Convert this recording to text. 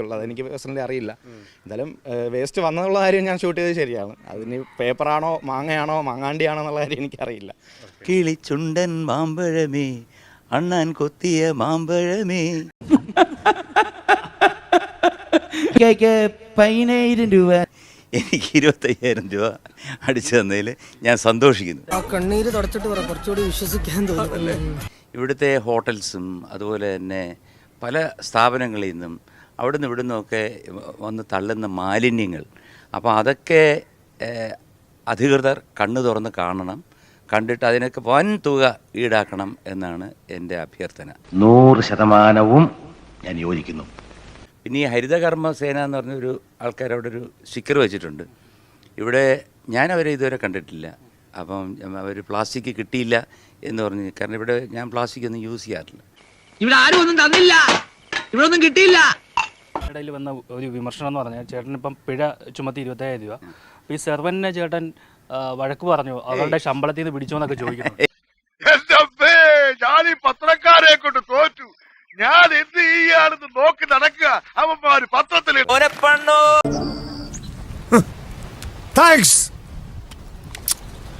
ഉള്ളത്. അതെനിക്ക് പേഴ്സണലി അറിയില്ല. എന്തായാലും വേസ്റ്റ് വന്നുള്ള കാര്യം ഞാൻ ഷൂട്ട് ചെയ്തത് ശരിയാണ്. അതിന് പേപ്പറാണോ മാങ്ങയാണോ മാങ്ങാണ്ടിയാണോ എന്നുള്ള കാര്യം എനിക്കറിയില്ല. കിളിച്ചുണ്ടൻ മാമ്പഴമേ അണ്ണാൻ കൊത്തിയ മാമ്പഴമേ. പതിനായിരം രൂപ. എനിക്ക് ഇരുപത്തയ്യായിരം രൂപ അടിച്ചു തന്നതിൽ ഞാൻ സന്തോഷിക്കുന്നു. കണ്ണീര് തുടച്ചിട്ട് പറ കുറച്ചുകൂടി വിശ്വസിക്കാൻ തോന്നുന്നു. ഇവിടുത്തെ ഹോട്ടൽസും അതുപോലെ തന്നെ പല സ്ഥാപനങ്ങളിൽ നിന്നും അവിടെ നിന്ന് ഇവിടെ നിന്നൊക്കെ വന്ന് തള്ളുന്ന മാലിന്യങ്ങൾ. അപ്പോൾ അതൊക്കെ അധികൃതർ കണ്ണു തുറന്ന് കാണണം. കണ്ടിട്ട് അതിനൊക്കെ വൻ തുക ഈടാക്കണം എന്നാണ് എന്റെ അഭ്യർത്ഥന. നൂറ് ശതമാനവും ഞാൻ യോജിക്കുന്നു. പിന്നെ ഈ ഹരിതകർമ്മ സേന എന്ന് പറഞ്ഞൊരു ആൾക്കാർ അവിടെ ഒരു സ്റ്റിക്കർ വെച്ചിട്ടുണ്ട്. ഇവിടെ ഞാൻ അവരെ ഇതുവരെ കണ്ടിട്ടില്ല. അപ്പം അവർ പ്ലാസ്റ്റിക് കിട്ടിയില്ല എന്ന് പറഞ്ഞു കാരണം ഇവിടെ ഞാൻ പ്ലാസ്റ്റിക് ഒന്നും യൂസ് ചെയ്യാറില്ല. ഇവിടെ ആരും ഒന്നും തന്നില്ല. ഇവിടെ ഒന്നും കിട്ടിയില്ല. ഇടയിൽ വന്ന ഒരു വിമർശനം എന്ന് പറഞ്ഞാൽ ചേട്ടൻ ഇപ്പം പിഴ ചുമത്തി ഇരുപത്തയ്യായിരം രൂപ. അപ്പോൾ ഈ സെർവന്റിനെ ചേട്ടൻ വഴക്ക് പറഞ്ഞു അവരുടെ ശമ്പളത്തിൽ നിന്ന് പിടിച്ചോ എന്നൊക്കെ ചോദിക്കുന്നു. ഞാൻ ഈ പത്രക്കാരെ കൊണ്ട് തോറ്റു. ഞാൻ എന്ത് ചെയ്യാണെന്ന് നോക്കി നടക്കുക. അവന്മാര് പത്രത്തിൽ താങ്ക്സ്